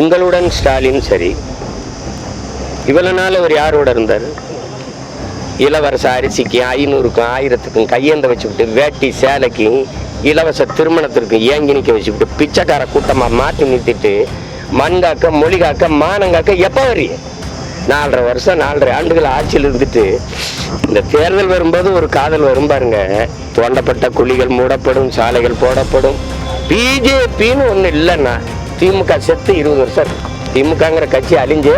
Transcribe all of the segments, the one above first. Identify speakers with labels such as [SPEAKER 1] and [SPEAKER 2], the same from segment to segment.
[SPEAKER 1] உங்களுடன் ஸ்டாலின் சரி. இவ்வளோ நாள் அவர் யாரோட இருந்தார்? இளவரச அரிசிக்கு ஐநூறுக்கும் ஆயிரத்துக்கும் கையேந்த வச்சுக்கிட்டு வேட்டி சேலைக்கு இலவச திருமணத்திற்கும் ஏங்கி நிற்க வச்சுக்கிட்டு பிச்சைக்கார கூட்டமாக மாற்றி நிறுத்திட்டு மண் காக்க மொழி காக்க மானம் காக்க எப்போ வரி? நாலரை வருஷம் நாலரை ஆண்டுகள் ஆட்சியில் இருந்துட்டு இந்த தேர்தல் வரும்போது ஒரு காதல் வரும் பாருங்க. தோண்டப்பட்ட குழிகள் மூடப்படும் சாலைகள் போடப்படும். பிஜேபின்னு ஒன்று இல்லைன்னா திமுக செத்து இருபது வருஷம் இருக்கும் திமுகங்கிற கட்சி அழிஞ்சு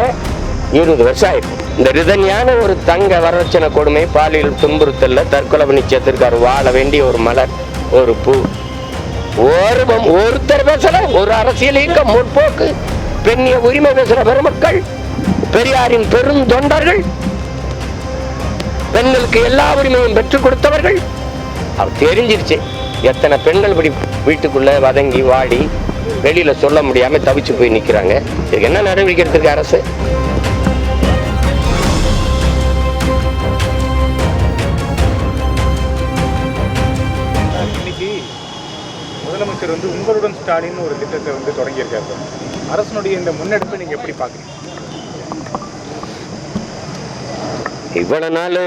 [SPEAKER 1] இருபது வருஷம் ஆயிருக்கும் இந்த ரிதன்யான ஒரு தங்க வரட்சணை கொடுமை பாலியல் துன்புறுத்தல்ல தற்கொலை பண்ணி செத்துருக்காரு. வாழ வேண்டிய ஒரு மலர் ஒரு பூ. ஒரு ஒருத்தர் பேசல ஒரு அரசியல் இயக்கம் முற்போக்கு. பெண்ணிய உரிமை பேசுற பெருமக்கள். பெரியாரின் பெரும் தொண்டர்கள். பெண்களுக்கு எல்லா உரிமையும் பெற்றுக் கொடுத்தவர்கள். அவர் தெரிஞ்சிருச்சு. எத்தனை பெண்கள் இப்படி வீட்டுக்குள்ள வதங்கி வாடி வெளியில சொல்ல முடியாம தவிச்சு போய் நிக்கிறாங்க. இதுக்கு என்ன நடவடிக்கை எடுத்திருக்கு அரசு
[SPEAKER 2] முதலமைச்சர் வந்து உங்களுடன் ஸ்டாலின் ஒரு திட்டத்தை வந்து தொடங்கியிருக்காரு. அரசனுடைய இந்த முன்னெடுப்பை நீங்க எப்படி பாக்குறீங்க
[SPEAKER 1] இவ்வளவு நாள்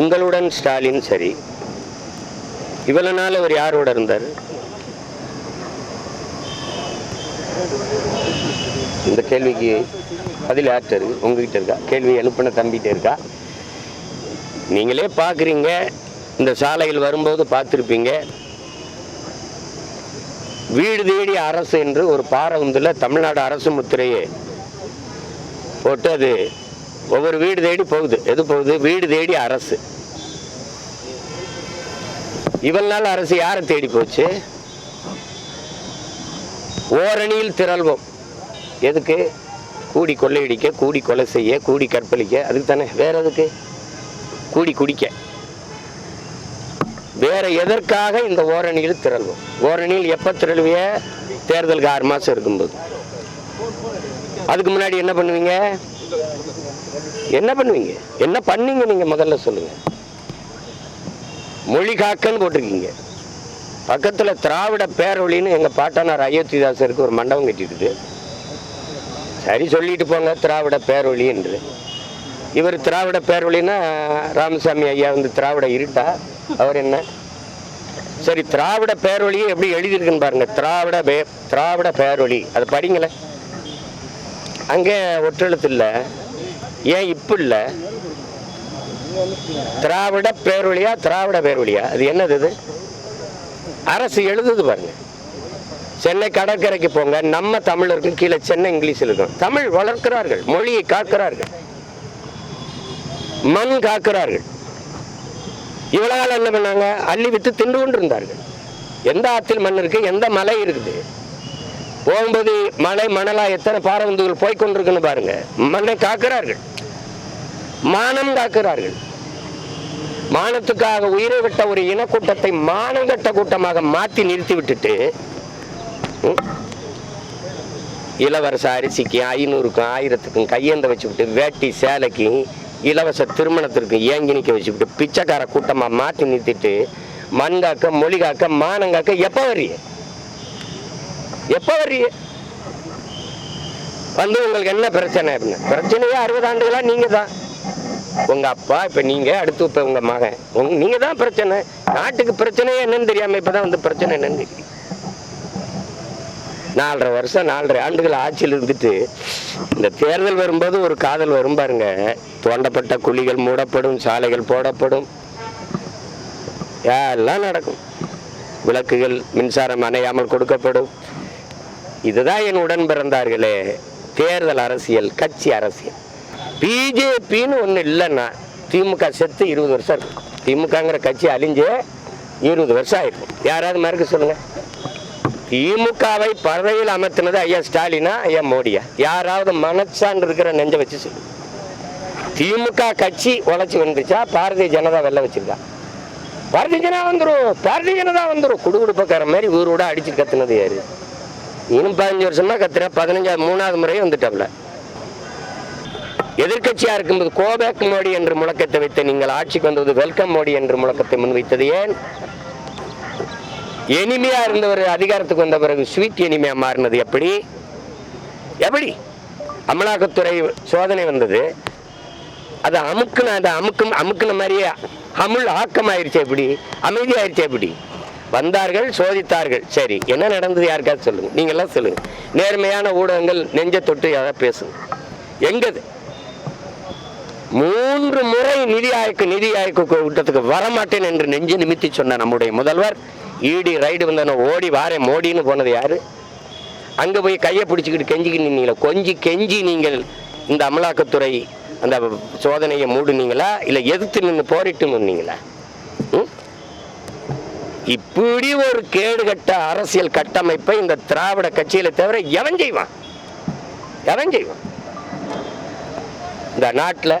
[SPEAKER 1] உங்களுடன் ஸ்டாலின் சரி. இவ்வளவு நாள் அவர் யாரோட இருந்தார்? இந்த கேள்விக்கு பதில் யார்கிட்ட இருக்கு உங்ககிட்ட இருக்கா? கேள்வி எழுப்பின தம்பிகிட்ட இருக்கா? நீங்களே பார்க்குறீங்க. இந்த சாலையில் வரும்போது பார்த்துருப்பீங்க. வீடு தேடி அரசு என்று ஒரு பாரவுந்தில் தமிழ்நாடு அரசு முத்திரையே போட்டு அது ஒவ்வொரு வீடு தேடி போகுது. எது போகுது? வீடு தேடி அரசு. இவள் நாள் அரசு யாரை தேடி போச்சு? ஓரணியில் திரள்வோம். எதுக்கு? கூடி கொள்ளையடிக்க கூடி கொலை செய்ய கூடி கற்பழிக்க. அதுக்கு தானே? வேற எதுக்கு? கூடி குடிக்க. வேற எதற்காக இந்த ஓரணியில் திரள்வோம்? ஓரணியில் எப்ப திரளுவிய? தேர்தலுக்கு ஆறு மாசம் இருக்கும்போது. அதுக்கு முன்னாடி என்ன பண்ணுவீங்க? என்ன பண்ணுவீங்க? என்ன பண்ணீங்க நீங்க முதல்ல சொல்லுங்க. மொழி காக்கன்னு போட்டிருக்கீங்க. பக்கத்தில் திராவிட பேரொழின்னு எங்கள் பாட்டனார் அயோத்திதாசருக்கு ஒரு மண்டபம் கட்டிட்டுது. சரி சொல்லிட்டு போங்க திராவிட பேரொழி என்று. இவர் திராவிட பேரொழின்னா ராமசாமி ஐயா வந்து திராவிட இருட்டா? அவர் என்ன? சரி திராவிட பேரொழியை எப்படி எழுதியிருக்குன்னு பாருங்க. திராவிட பே திராவிட பேரொழி. அதை படிங்கள. அங்கே ஒற்றெழுத்து இல்லை. ஏன் இப்போ இல்லை? திராவிட பேரொழியா திராவிட பேரொழியா? அது என்னது இது? அரசு எழுதுது பாருங்க. சென்னை கடற்கரைக்கு போங்க நம்ம தமிழருக்கு கீழே சென்னை இங்கிலீஷ் இருக்கும் தமிழ் வளர்க்கிறார்கள் மொழியை காக்கிறார்கள். மண் காக்கிறார்கள். இவ்வளவு காலம் என்ன பண்ணாங்க? அள்ளி வித்து தின்று கொண்டு இருந்தார்கள் எந்த ஆற்றில் மண் இருக்கு? எந்த மலை இருக்குது? போகும்போது மலை மணலா எத்தனை பாரவந்துகள் போய்கொண்டிருக்குன்னு பாருங்க. மண்ணை காக்கிறார்கள். மானம் காக்கிறார்கள். மானத்துக்காக உயிரை விட்ட ஒரு இனக்கூட்டத்தை மானங்கட்ட கூட்டமாக மாற்றி நிறுத்தி விட்டுட்டு ம், இளவரச அரிசிக்கு ஐநூறுக்கும் ஆயிரத்துக்கும் கையேந்த வச்சுக்கிட்டு வேட்டி சேலைக்கு இலவச திருமணத்திற்கு ஏங்கி நிற்க வச்சுக்கிட்டு பிச்சைக்கார கூட்டமாக மாற்றி நிறுத்திட்டு மண் காக்க மொழி காக்க மானம் காக்க எப்போ வரிய எப்போ வரிய வந்து உங்களுக்கு என்ன பிரச்சனை அப்படின்னு? பிரச்சனையே அறுபது ஆண்டுகளாக நீங்கள் தான் உங்க அப்பா இப்ப நீங்க அடுத்து இப்ப உங்க மகன். உங் நீங்க தான் பிரச்சனை. நாட்டுக்கு பிரச்சனையே என்னன்னு தெரியாம இப்பதான் வந்து பிரச்சனை என்னன்னு தெரியும் நாலரை வருஷம் நாலரை ஆண்டுகள் ஆட்சியில் இருந்துட்டு இந்த தேர்தல் வரும்போது ஒரு காதல் வரும் பாருங்க. தோண்டப்பட்ட குழிகள் மூடப்படும் சாலைகள் போடப்படும். எல்லாம் நடக்கும். விளக்குகள் மின்சாரம் அணையாமல் கொடுக்கப்படும். இதுதான் என் உடன் பிறந்தார்களே தேர்தல் அரசியல் கட்சி அரசியல். பிஜேபின்னு ஒன்று இல்லைன்னா திமுக செத்து இருபது வருஷம் இருக்கும் திமுகங்கிற கட்சி அழிஞ்சு இருபது வருஷம் ஆயிருக்கும் யாராவது மறுக்க சொல்லுங்க. திமுகவை பதவியில் அமர்த்தினது ஐயா ஸ்டாலினா ஐயா மோடியா? யாராவது மனச்சான் இருக்கிற நெஞ்ச வச்சு சொல்லு. திமுக கட்சி உழைச்சி வந்துச்சா பாரதிய ஜனதா வெள்ள வச்சிருக்கா? பாரதிய ஜனதா வந்துடும் பாரதிய ஜனதா வந்துடும் குடுகுடுப்பக்கார மாதிரி ஊரோட அடிச்சு கத்துனது யாரு? இன்னும் பதினஞ்சு வருஷமா கத்துற பதினஞ்சாவது மூணாவது முறையும் வந்துட்டாப்ல எதிர்க்கட்சியா இருக்கும்போது கோபேக் மோடி என்று முழக்கத்தை வைத்து நீங்கள் ஆட்சிக்கு வந்தது வெல்கம் மோடி என்று முழக்கத்தை முன்வைத்தது ஏன்? எளிமையா இருந்தவர் அதிகாரத்துக்கு வந்த பிறகு ஸ்வீட் எளிமையா மாறினது எப்படி? எப்படி? அமலாக்கத்துறை சோதனை வந்தது. அது அமுக்குன அது அமுக்கும் அமுக்குன மாதிரியே அமுல் ஆக்கமாயிருச்சு எப்படி? அமைதியாயிருச்சு எப்படி? வந்தார்கள் சோதித்தார்கள். சரி என்ன நடந்தது யாருக்காவது சொல்லுங்க. நீங்களாம் சொல்லுங்க. நேர்மையான ஊடகங்கள் நெஞ்ச தொட்டு யாராவது பேசுங்க. எங்கது? மூன்று முறை நிதி ஆய்வு நிதி ஆய்வு கூட்டத்துக்கு வரமாட்டேன் என்று நெஞ்சு நிமித்தி சொன்ன நம்முடைய முதல்வர். ஈடி ரைடு வந்தன ஓடி வாரேன் மோடின்னு போனது யாரு? அங்க போய் கையை பிடிச்சிக்கிட்டு கெஞ்சிக்கிட்டு நின்னீங்களா கொஞ்சி கெஞ்சி நீங்கள் இந்த அமலாக்கத்துறை அந்த சோதனையை மூடுனீங்களா? இல்லை எதிர்த்து நின்று போரிட்டு நின்னீங்களா? ம்? இப்படி ஒரு கேடுகட்ட அரசியல் கட்டமைப்பை இந்த திராவிட கட்சியில தவிர எவன் செய்வான்? எவன் செய்வான்? இந்த நாட்டில்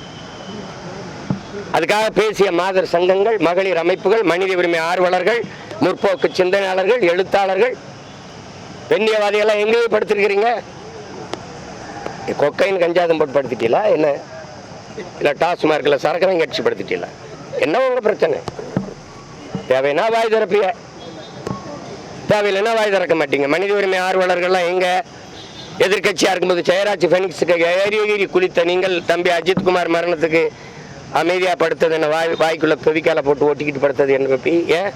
[SPEAKER 1] அதுக்காக பேசிய மாதர் சங்கங்கள் மகளிர் அமைப்புகள் மனித உரிமை ஆர்வலர்கள் முற்போக்கு சிந்தனையாளர்கள் எழுத்தாளர்கள் பெண்ணியவாதிகள்லாம் எங்கே படுத்திருக்கிறீங்க? கொக்கைன் கஞ்சாதம் போட்டு படுத்திட்டீங்களா? என்ன? இல்லை டாஸ்மார்க்கில் சரக்கரம் கட்சி படுத்திட்டீங்களா? என்ன உங்கள் பிரச்சனை? தேவைன்னா வாய் திறப்பிய தேவையில்லைன்னா வாய் திறக்க மாட்டீங்க. மனித உரிமை ஆர்வலர்கள்லாம் எங்கே? எதிர்கட்சியாக இருக்கும்போது ஜெயராஜ் ஃபெனிக்ஸுக்கு ஏறி ஏறி குளித்த நீங்கள் தம்பி அஜித்குமார் மரணத்துக்கு அமைதியாக படுத்தது என்ன? வாய் வாய்க்குள்ளே தொவிக்கால போட்டு ஒட்டிக்கிட்டு படுத்தது என்ன பப்பி ஏன்